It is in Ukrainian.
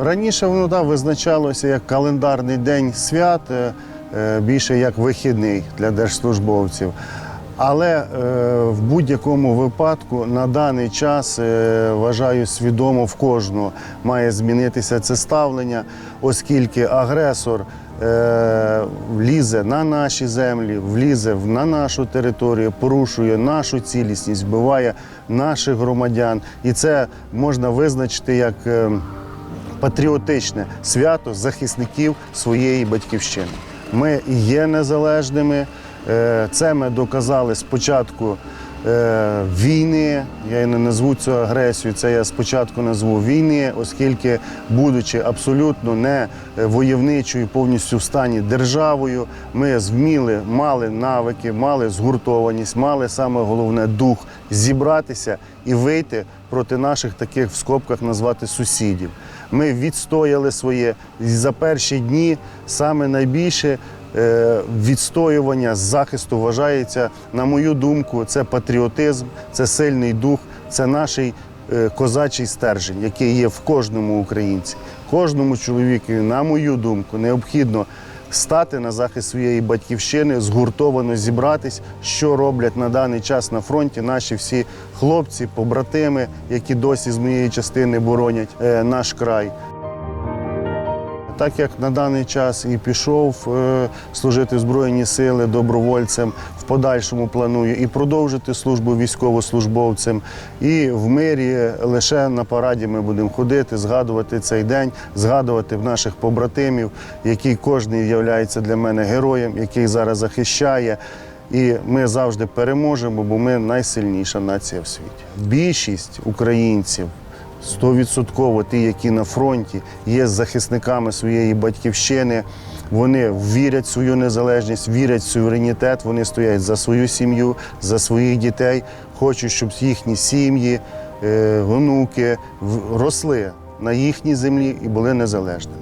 Раніше воно да, визначалося як календарний день свят, е, е, більше як вихідний для держслужбовців. Але е, в будь-якому випадку на даний час вважаю свідомо в кожного має змінитися це ставлення, оскільки агресор влізе на наші землі, влізе на нашу територію, порушує нашу цілісність, вбиває наших громадян. І це можна визначити як патріотичне свято захисників своєї батьківщини. Ми є незалежними. Е, Це ми доказали спочатку е, війни. Я не назву цю агресію. Це я спочатку назву війни, оскільки, будучи абсолютно не войовничою, повністю в стані державою, ми зміли, мали навики, мали згуртованість, мали саме головне дух зібратися і вийти проти наших таких в скобках назвати сусідів. Ми відстояли своє і за перші дні саме найбільше відстоювання захисту вважається, на мою думку, це патріотизм, це сильний дух, це наш е, козачий стержень, який є в кожному українці. Кожному чоловікові, на мою думку, необхідно стати на захист своєї батьківщини, згуртовано зібратись, що роблять на даний час на фронті наші всі хлопці, побратими, які досі з моєї частини боронять е, наш край. Так як на даний час і пішов е, служити в Збройні сили добровольцем, в подальшому планую і продовжити службу військовослужбовцем. І в мирі лише на параді ми будемо ходити, згадувати цей день, згадувати наших побратимів, який кожен є для мене героєм, який зараз захищає. І ми завжди переможемо, бо ми найсильніша нація в світі. Більшість українців Стовідсотково ті, які на фронті є захисниками своєї батьківщини. Вони вірять в свою незалежність, вірять в суверенітет. Вони стоять за свою сім'ю, за своїх дітей, хочуть, щоб їхні сім'ї, е, онуки росли на їхній землі і були незалежними.